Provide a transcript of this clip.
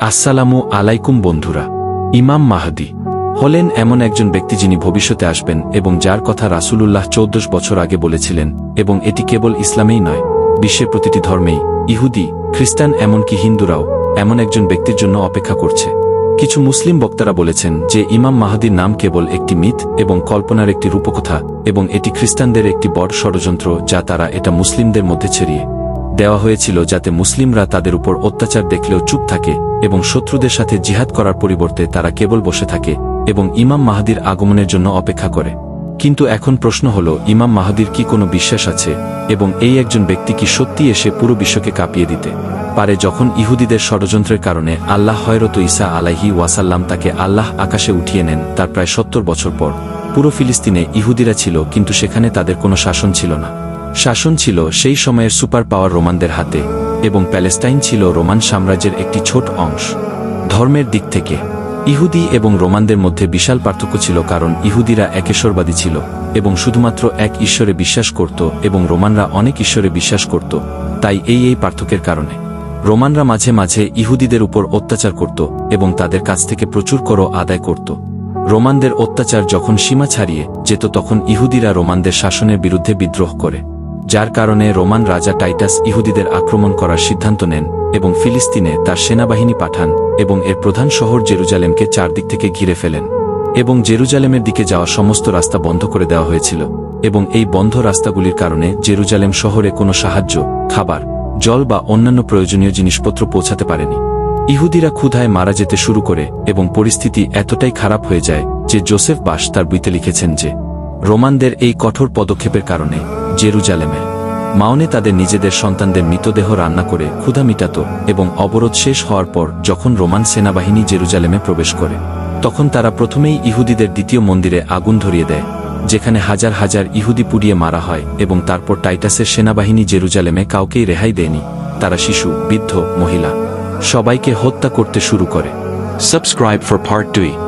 আসসালামু আলাইকুম বন্ধুরা। ইমাম মাহাদি হলেন এমন একজন ব্যক্তি যিনি ভবিষ্যতে আসবেন এবং যার কথা রাসূলুল্লাহ চৌদ্দশ বছর আগে বলেছিলেন এবং এটি কেবল ইসলামেই নয়, বিশ্বের প্রতিটি ধর্মেই। ইহুদি, খ্রিস্টান এমনকি হিন্দুরাও এমন একজন ব্যক্তির জন্য অপেক্ষা করছে। কিছু মুসলিম বক্তারা বলেছেন যে ইমাম মাহাদির নাম কেবল একটি মিথ এবং কল্পনার একটি রূপকথা এবং এটি খ্রিস্টানদের একটি বড় ষড়যন্ত্র যা তারা এটা মুসলিমদের মধ্যে ছড়িয়ে দেওয়া হয়েছিল যাতে মুসলিমরা তাদের উপর অত্যাচার দেখলেও চুপ থাকে এবং শত্রুদের সাথে জিহাদ করার পরিবর্তে তারা কেবল বসে থাকে এবং ইমাম মাহাদির আগমনের জন্য অপেক্ষা করে। কিন্তু এখন প্রশ্ন হল, ইমাম মাহাদির কি কোনো বিশ্বাস আছে এবং এই একজন ব্যক্তি কি সত্যি এসে পুরো বিশ্বকে কাঁপিয়ে দিতে পারে যখন ইহুদিদের ষড়যন্ত্রের কারণে আল্লাহ হয়রত ইসা আলাহি ওয়াসাল্লাম তাকে আল্লাহ আকাশে উঠিয়ে নেন তার প্রায় সত্তর বছর পর। পুরো ফিলিস্তিনে ইহুদিরা ছিল, কিন্তু সেখানে তাদের কোনো শাসন ছিল না। শাসন ছিল সেই সময়ের সুপার পাওয়ার রোমানদের হাতে, এবং প্যালেস্টাইন ছিল রোমান সাম্রাজ্যের একটি ছোট অংশ। ধর্মের দিক থেকে, ইহুদি এবং রোমানদের মধ্যে বিশাল পার্থক্য ছিল কারণ ইহুদিরা একেশ্বরবাদী ছিল, এবং শুধুমাত্র এক ঈশ্বরে বিশ্বাস করত এবং রোমানরা অনেক ঈশ্বরে বিশ্বাস করত, তাই এই এই পার্থক্যের কারণে। রোমানরা মাঝে মাঝে ইহুদিদের উপর অত্যাচার করত এবং তাদের কাছ থেকে প্রচুর করও আদায় করত। রোমানদের অত্যাচার যখন সীমা ছাড়িয়ে যেত তখন ইহুদিরা রোমানদের শাসনের বিরুদ্ধে বিদ্রোহ করে। যার কারণে রোমান রাজা টাইটাস ইহুদিদের আক্রমণ করার সিদ্ধান্ত নেন এবং ফিলিস্তিনে তার সেনাবাহিনী পাঠান এবং এর প্রধান শহর জেরুজালেমকে চারদিক থেকে ঘিরে ফেলেন এবং জেরুজালেমের দিকে যাওয়া সমস্ত রাস্তা বন্ধ করে দেওয়া হয়েছিল এবং এই বন্ধ রাস্তাগুলির কারণে জেরুজালেম শহরে কোনো সাহায্য, খাবার, জল বা অন্যান্য প্রয়োজনীয় জিনিসপত্র পৌঁছাতে পারেনি। ইহুদিরা ক্ষুধায় মারা যেতে শুরু করে এবং পরিস্থিতি এতটাই খারাপ হয়ে যায় যে জোসেফ বাস তার বইতে লিখেছেন যে, রোমানদের এই কঠোর পদক্ষেপের কারণে জেরুজালেমে। মাওনে তাদের নিজেদের সন্তানদের মৃতদেহ রান্না করে ক্ষুধা মিটাত এবং অবরোধ শেষ হওয়ার পর যখন রোমান সেনাবাহিনী জেরুজালেমে প্রবেশ করে, তখন তারা প্রথমেই ইহুদিদের দ্বিতীয় মন্দিরে আগুন ধরিয়ে দেয়, যেখানে হাজার হাজার ইহুদি পুড়িয়ে মারা হয় এবং তারপর টাইটাসের সেনাবাহিনী জেরুজালেমে কাউকেই রেহাই দেয়নি। তারা শিশু, বৃদ্ধ, মহিলা, সবাইকে হত্যা করতে শুরু করে। Subscribe for part 2.